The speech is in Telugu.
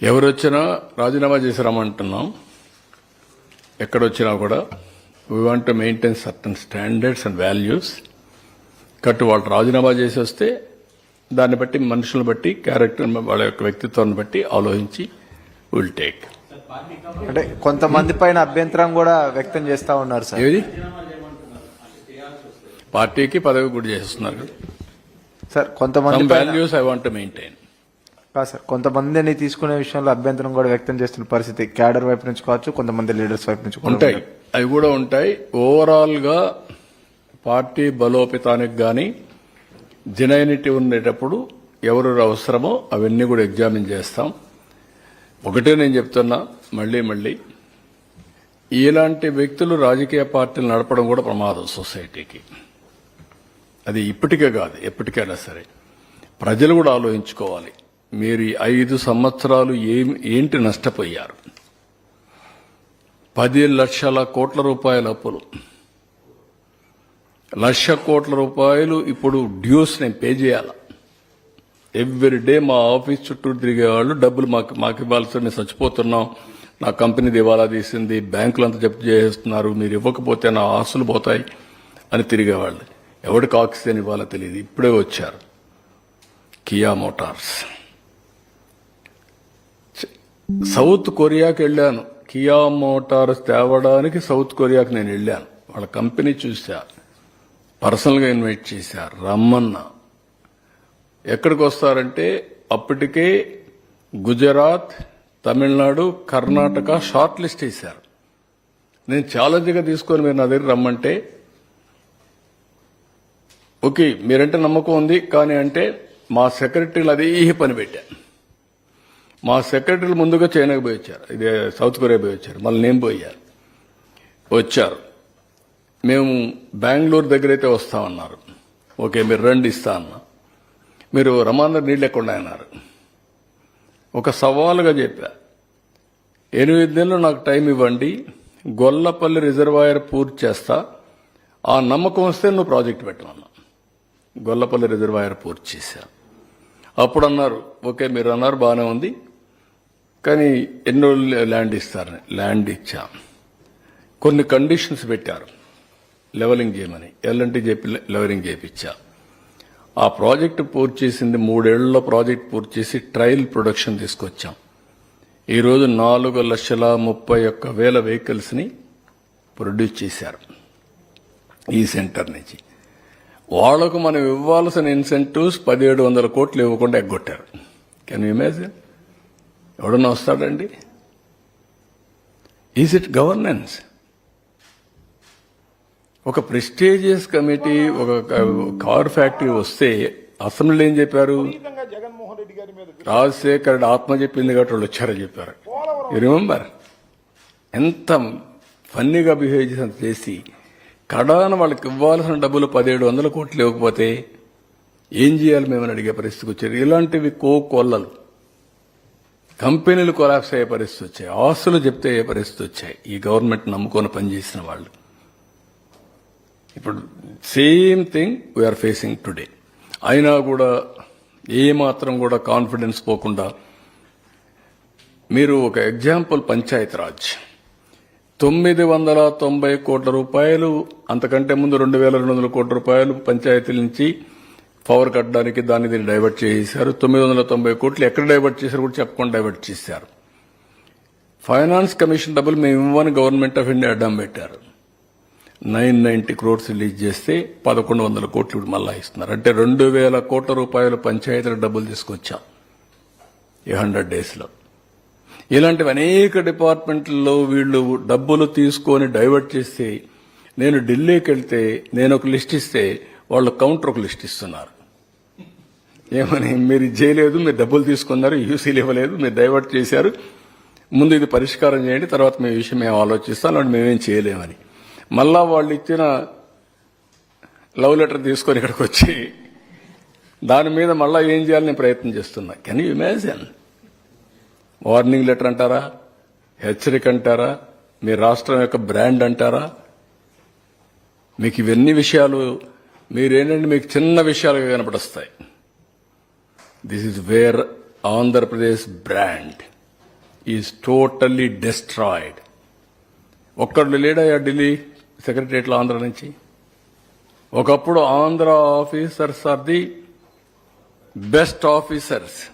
ఎవరు వచ్చినా రాజీనామా చేసి రమ్మంటున్నాం ఎక్కడొచ్చినా కూడా we want to maintain certain standards and values కట్టు వాళ్ళు రాజీనామా చేసి వస్తే దాన్ని బట్టి మనుషులను బట్టి క్యారెక్టర్ వాళ్ళ యొక్క వ్యక్తిత్వాన్ని బట్టి ఆలోచించి విల్ టేక్ అంటే కొంతమంది పైన అభ్యంతరం కూడా వ్యక్తం చేస్తా ఉన్నారు సార్. ఏది? పార్టీకి పదవి కూడా చేస్తున్నారు సార్ కొంతమంది వాల్యూస్ ఐ వాంట్ మెయింటైన్ కాదు సార్ కొంతమందిని తీసుకునే విషయంలో అభ్యంతరం కూడా వ్యక్తం చేస్తున్న పరిస్థితి క్యాడర్ వైపు నుంచి కావచ్చు కొంతమంది లీడర్స్ వైపు నుంచి ఉంటాయి. అవి కూడా ఉంటాయి. ఓవరాల్గా పార్టీ బలోపేతానికి గాని జెనైనిటీ ఉండేటప్పుడు ఎవరు అవసరమో అవన్నీ కూడా ఎగ్జామిన్ చేస్తాం. ఒకటే నేను చెప్తున్నా మళ్ళీ మళ్ళీ. ఇలాంటి వ్యక్తులు రాజకీయ పార్టీలు నడపడం కూడా ప్రమాదం సొసైటీకి. అది ఇప్పటికే కాదు ఎప్పటికైనా సరే. ప్రజలు కూడా ఆలోచించుకోవాలి. మీరు ఐదు సంవత్సరాలు ఏం ఏంటి నష్టపోయారు? పది లక్షల కోట్ల రూపాయల అప్పులు. లక్ష కోట్ల రూపాయలు ఇప్పుడు డ్యూస్ నేను పే చేయాల? ఎవ్రీ డే మా ఆఫీస్ చుట్టూ తిరిగేవాళ్ళు డబ్బులు మాకు మాకు ఇవ్వాల్సి మేము చచ్చిపోతున్నాం. నా కంపెనీ దివాలా తీసింది బ్యాంకులు అంతా జప్తు చేస్తున్నారు మీరు ఇవ్వకపోతే నా ఆస్తులు పోతాయి అని తిరిగేవాళ్ళు ఎవరికి ఆక్సిజన్ ఇవ్వాలో తెలియదు. ఇప్పుడే వచ్చారు కియా మోటార్స్. సౌత్ కొరియాకి వెళ్ళాను. కియా మోటార్స్ తేవడానికి సౌత్ కొరియాకి నేను వెళ్ళాను. వాళ్ళ కంపెనీ చూసా పర్సనల్గా ఇన్వైట్ చేశారు రమ్మన్నా. ఎక్కడికి వస్తారంటే అప్పటికే గుజరాత్ తమిళనాడు కర్ణాటక షార్ట్ లిస్ట్ వేశారు. నేను ఛాలెంజ్గా తీసుకొని మీరు నా దగ్గర రమ్మంటే ఓకే మీరంటే నమ్మకం ఉంది కానీ అంటే మా సెక్రటరీలు అదే పని పెట్టాను మా సెక్రటరీలు ముందుగా చైనాకి పోయి వచ్చారు. ఇదే సౌత్ కొరియా పోయి వచ్చారు. మళ్ళీ నేను పోయారు వచ్చారు. మేము బెంగళూరు దగ్గర అయితే వస్తామన్నారు. ఓకే మీరు రండి ఇస్తా అన్నా. మీరు రమాందర్ నీళ్ళు ఎక్కడ అన్నారు. ఒక సవాలుగా చెప్పా. ఎనిమిది నెలలు నాకు టైం ఇవ్వండి. గొల్లపల్లి రిజర్వాయర్ పూర్తి చేస్తా. ఆ నమ్మకం వస్తే నువ్వు ప్రాజెక్ట్ పెట్టమన్నా. గొల్లపల్లి రిజర్వాయర్ పూర్తి చేశా. అప్పుడు అన్నారు ఓకే మీరు అన్నారు బాగానే ఉంది. కానీ ఎన్నో ల్యాండ్ ఇస్తారు ల్యాండ్ ఇచ్చాం. కొన్ని కండిషన్స్ పెట్టారు. లెవెలింగ్ చేయమని. ఎల్లంటి చెప్పి లెవెలింగ్ చేయించా ఆ ప్రాజెక్ట్ పూర్తి చేసింది మూడేళ్ళలో ప్రాజెక్ట్ పూర్తి చేసి ట్రయల్ ప్రొడక్షన్ తీసుకొచ్చాం. ఈరోజు నాలుగు లక్షల ముప్పై ఒక్క వేల వెహికల్స్ని ప్రొడ్యూస్ చేశారు. ఈ సెంటర్ నుంచి. వాళ్ళకు మనం ఇవ్వాల్సిన ఇన్సెంటివ్స్ పదిహేడు వందల కోట్లు ఇవ్వకుండా ఎగ్గొట్టారు. కెన్ ఇమాజిన్ ఎవడన్నా వస్తాడండి? ఈజ్ ఇట్ గవర్నెన్స్ ఒక ప్రెస్టీజియస్ కమిటీ ఒక కార్ ఫ్యాక్టరీ వస్తే అసెంబ్లీలో ఏం చెప్పారు? జగన్మోహన్ రాజశేఖర్ రెడ్డి ఆత్మ చెప్పింది కాబట్టి వాళ్ళు వచ్చారని చెప్పారు. యు రిమెంబర్ ఎంత ఫన్నీగా బిహేవ్ చేసి చేసి కడాన వాళ్ళకి ఇవ్వాల్సిన డబ్బులు పదిహేడు వందల కోట్లు ఇవ్వకపోతే ఏం చేయాలి మేమని అడిగే పరిస్థితికి వచ్చారు. ఇలాంటివి కో కొల్లలు కంపెనీలు కొలాప్స్ అయ్యే పరిస్థితి వచ్చాయి. ఆస్తులు చెప్తే అయ్యే పరిస్థితి వచ్చాయి. ఈ గవర్నమెంట్ నమ్ముకొని పనిచేసిన వాళ్ళు. ఇప్పుడు same thing we are facing today అయినా కూడా ఏమాత్రం కూడా కాన్ఫిడెన్స్ పోకుండా మీరు ఒక ఎగ్జాంపుల్ పంచాయత్ రాజ్. తొమ్మిది వందల తొంభై కోట్ల రూపాయలు అంతకంటే ముందు రెండు వేల రెండు వందల కోట్ల రూపాయలు పంచాయతీల నుంచి పవర్ కట్టడానికి దాన్ని దీన్ని డైవర్ట్ చేశారు తొమ్మిది వందల తొంభై కోట్లు ఎక్కడ డైవర్ట్ చేశారు కూడా చెప్పకుండా డైవర్ట్ చేశారు. ఫైనాన్స్ కమిషన్ డబ్బులు మేము ఇవ్వని గవర్నమెంట్ ఆఫ్ ఇండియా అడ్డం పెట్టారు. నైన్ నైన్టీ క్రోర్స్ రిలీజ్ చేస్తే పదకొండు వందల కోట్లు ఇప్పుడు మళ్ళా ఇస్తున్నారు. అంటే రెండు వేల కోట్ల రూపాయలు పంచాయతీల డబ్బులు తీసుకొచ్చాం ఈ హండ్రెడ్ డేస్లో. ఇలాంటివి అనేక డిపార్ట్మెంట్లలో వీళ్ళు డబ్బులు తీసుకొని డైవర్ట్ చేస్తే నేను ఢిల్లీకి వెళ్తే నేను ఒక లిస్ట్ ఇస్తే వాళ్ళు కౌంటర్ ఒక లిస్ట్ ఇస్తున్నారు. ఏమని? మీరు చేయలేదు మీరు డబ్బులు తీసుకున్నారు యూసీలు ఇవ్వలేదు మీరు డైవర్ట్ చేశారు. ముందు ఇది పరిష్కారం చేయండి తర్వాత మీ విషయం మేము ఆలోచిస్తాం అంటే మేమేం చేయలేమని. మళ్ళా వాళ్ళు ఇచ్చిన లవ్ లెటర్ తీసుకొని ఇక్కడికి వచ్చి దాని మీద మళ్ళా ఏం చేయాలని ప్రయత్నం చేస్తున్నా. Can you imagine warning letter అంటారా? హెచ్చరిక అంటారా? మీ రాష్ట్రం యొక్క బ్రాండ్ అంటారా? మీకు ఇవన్నీ విషయాలు మీరేంటంటే మీకు చిన్న విషయాలుగా కనపడొస్తాయి. This is where Andhra Pradesh brand is totally destroyed ఒక్కడు లేడయా ఢిల్లీ సెక్రటరియట్లో ఆంధ్ర నుంచి. ఒకప్పుడు Andhra officers are the best officers.